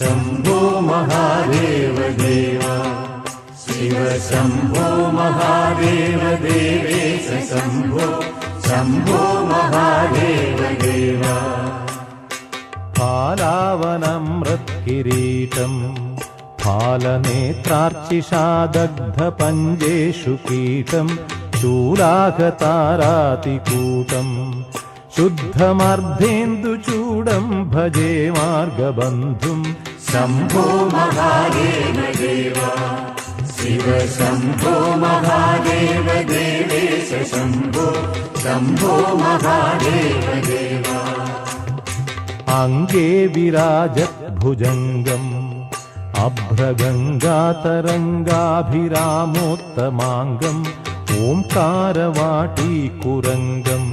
शम्भो महादेव देव शिव शम्भो महादेव देवेश शम्भो शम्भो महादेव देव फालावनमृत्किरीटम् फालनेत्रार्चिषादग्धपञ्जेषु कीटम् शूलाघतारातिकूटम् शुद्धमर्धेन्दुचूडम् भजे मार्गबन्धुम् शम्भो महादेव देव। शिव शम्भो महादेव देवेश शम्भो शम्भो महादेव देव। अङ्गे विराजद्भुजङ्गम् अभ्रगङ्गातरङ्गाभिरामोत्तमाङ्गम् ओङ्कारवाटीकुरङ्गम्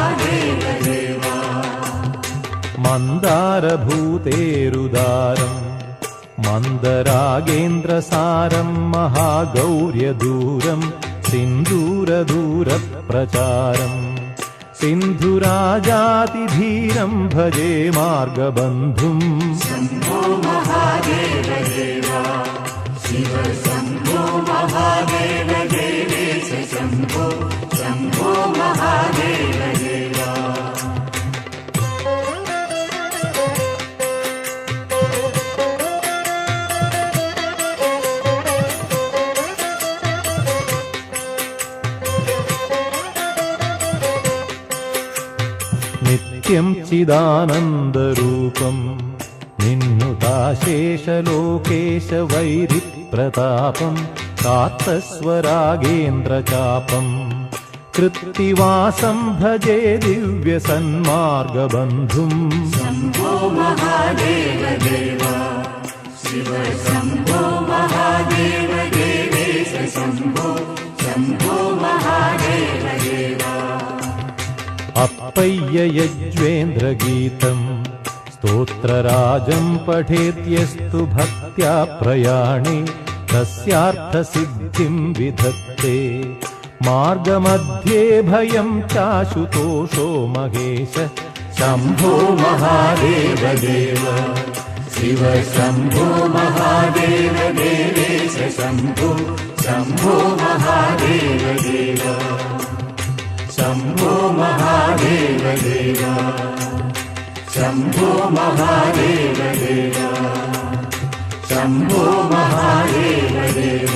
मन्दारभूतेरुदारम् मन्दरागेन्द्रसारम् महागौर्यदूरम् सिन्दूरदूरप्रचारम् सिन्धुराजातिधीरम् भजे मार्गबन्धुम् महादेव देव शिव महादेव नित्यम् चिदानन्दरूपम् कात्तस्वरागेन्द्रचापम् कृत्तिवासम् भजे दिव्यसन्मार्गबन्धुम्। शम्भो महादेव देव शिव शम्भो महादेव अप्पय्ययज्वेन्द्रगीतम् स्तोत्रराजम् पठेत्यस्तु भक्त्या प्रयाणे तस्यार्थसिद्धिम् विधत्ते मार्गमध्ये भयम् चाशुतोषो महेश शम्भो महादेव देव शिव शम्भो महादेव देवेश शम्भो शम्भो महादेव देव शम्भो महादेव देव शम्भो महादेव देव शम्भो महादेव देव